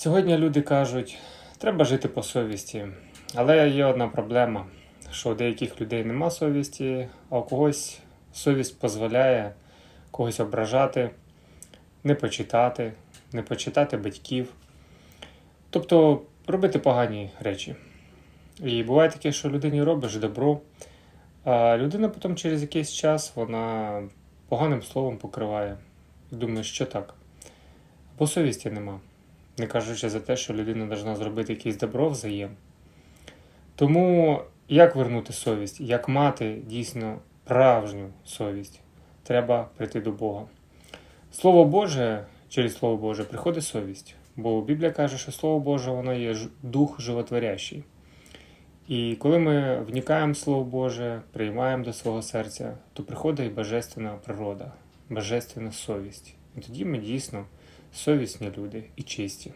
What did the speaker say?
Сьогодні люди кажуть, треба жити по совісті. Але є одна проблема, що у деяких людей нема совісті, а у когось совість дозволяє когось ображати, не почитати, не почитати батьків. Тобто робити погані речі. І буває таке, що людині робиш добро, а людина потім через якийсь час вона поганим словом покриває. І думає, що так. Бо совісті нема. Не кажучи за те, що людина повинна зробити якесь добро взаєм. Тому як вернути совість? Як мати дійсно справжню совість? Треба прийти до Бога. Слово Боже, через Слово Боже приходить совість. Бо Біблія каже, що Слово Боже воно є дух животворящий. І коли ми вникаємо в Слово Боже, приймаємо до свого серця, то приходить божественна природа, божественна совість. І тоді ми дійсно совісні люди і чисті.